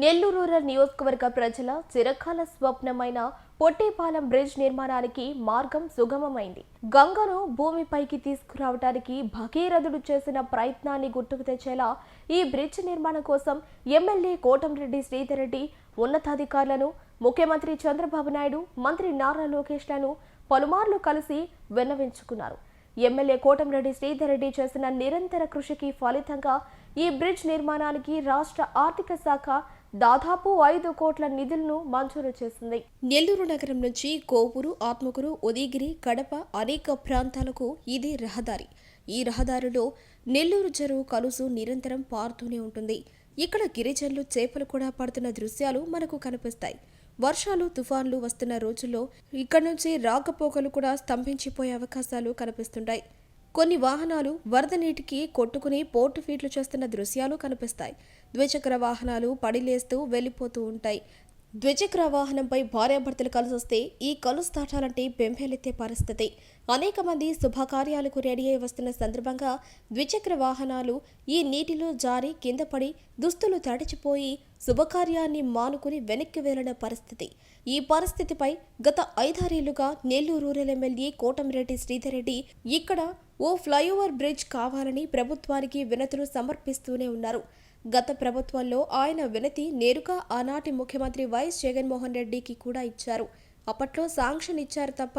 Nellore rural నియోజకవర్గ ప్రజల చిరకాల స్వప్నమైన పొట్టేపాలెం బ్రిడ్జ్ నిర్మాణానికి మార్గం సుగమమైంది. గంగను భూమిపైకి తీసుకురావడానికి భగీరథుడు చేసిన ప్రయత్నాన్ని గుర్తుకు తెచ్చేలా ఈ బ్రిడ్జ్ నిర్మాణం కోసం ఎమ్మెల్యే కోటంరెడ్డి శ్రీధర్ రెడ్డి ఉన్నతాధికారులను ముఖ్యమంత్రి చంద్రబాబు నాయుడు మంత్రి నారా లోకేష్లను పలుమార్లు కలిసి విన్నవించుకున్నారు. ఎమ్మెల్యే కోటంరెడ్డి శ్రీధర్ రెడ్డి చేసిన నిరంతర కృషికి ఫలితంగా ఈ బ్రిడ్జ్ నిర్మాణానికి రాష్ట్ర ఆర్థిక శాఖ దాదాపు ఐదు కోట్ల నిధులను మంజూరు చేసింది. నెల్లూరు నగరం నుంచి కోవూరు ఆత్మకూరు ఉదయగిరి కడప అనేక ప్రాంతాలకు ఇది రహదారి. ఈ రహదారిలో నెల్లూరు చెరువు కలుసు నిరంతరం పారుతూనే ఉంటుంది. ఇక్కడ గిరిజనులు చేపలు కూడా పడుతున్న దృశ్యాలు మనకు కనిపిస్తాయి. వర్షాలు తుఫాన్లు వస్తున్న రోజుల్లో ఇక్కడ నుంచి రాకపోకలు కూడా స్తంభించిపోయే అవకాశాలు కనిపిస్తుంటాయి. కొన్ని వాహనాలు వరద నీటికి కొట్టుకుని పోర్టు ఫీట్లు చేస్తున్న దృశ్యాలు కనిపిస్తాయి. ద్విచక్ర వాహనాలు పడిలేస్తూ వెళ్ళిపోతూ ఉంటాయి. ద్విచక్ర వాహనంపై భార్యాభర్తలు కలిసొస్తే ఈ కలుసు దాటాలంటే బెంబేలెత్తే పరిస్థితి. అనేక మంది శుభకార్యాలకు రెడీ అయి వస్తున్న సందర్భంగా ద్విచక్ర వాహనాలు ఈ నీటిలో జారి కింద పడి దుస్తులు తడిచిపోయి శుభకార్యాన్ని మానుకుని వెనక్కి వెళ్ళిన పరిస్థితి. ఈ పరిస్థితిపై గత ఐదారేళ్ళుగా నెల్లూరు రూరల్ ఎమ్మెల్యే కోటమిరెడ్డి శ్రీధర్ రెడ్డి ఇక్కడ ఓ ఫ్లైఓవర్ బ్రిడ్జ్ కావాలని ప్రభుత్వానికి వినతులు సమర్పిస్తూనే ఉన్నారు. గత ప్రభుత్వంలో ఆయన వినతి నేరుగా ఆనాటి ముఖ్యమంత్రి వైఎస్ జగన్మోహన్ రెడ్డికి కూడా ఇచ్చారు. అప్పట్లో శాంక్షన్ ఇచ్చారు తప్ప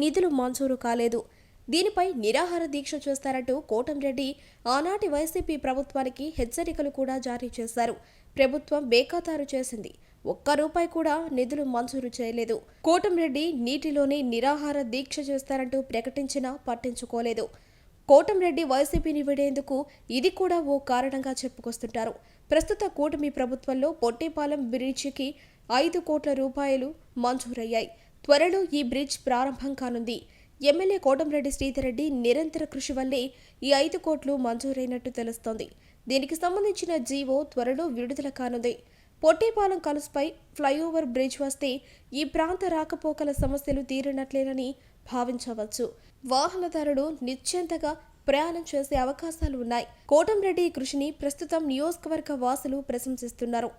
నిధులు మంజూరు కాలేదు. దీనిపై నిరాహార దీక్ష చేస్తారంటూ కోటంరెడ్డి ఆనాటి వైసీపీ ప్రభుత్వానికి హెచ్చరికలు కూడా జారీ చేశారు. ప్రభుత్వం బేఖాతారు చేసింది. ఒక్క రూపాయి కూడా నిధులు మంజూరు చేయలేదు. కోటంరెడ్డి నీటిలోనే నిరాహార దీక్ష చేస్తారంటూ ప్రకటించినా పట్టించుకోలేదు. కోటంరెడ్డి వైసీపీని విడేందుకు ఇది కూడా ఓ కారణంగా చెప్పుకొస్తుంటారు. ప్రస్తుత కూటమి ప్రభుత్వంలో పొట్టేపాలెం బ్రిడ్జికి ఐదు కోట్ల రూపాయలు మంజూరయ్యాయి. త్వరలో ఈ బ్రిడ్జ్ ప్రారంభం కానుంది. ఎమ్మెల్యే కోటంరెడ్డి శ్రీధరెడ్డి నిరంతర కృషి వల్లే ఈ ఐదు కోట్లు మంజూరైనట్టు తెలుస్తోంది. దీనికి సంబంధించిన జీవో త్వరలో విడుదల కానుంది. పొట్టేపాలెం కలుసుపై ఫ్లైఓవర్ బ్రిడ్జ్ వస్తే ఈ ప్రాంత రాకపోకల సమస్యలు తీరినట్లేనని భావించవచ్చు. వాహనదారుడు నిశ్చింతగా ప్రయాణం చేసే అవకాశాలు ఉన్నాయి. కోటంరెడ్డి కృషిని ప్రస్తుతం నియోజకవర్గ వాసులు ప్రశంసిస్తున్నారు.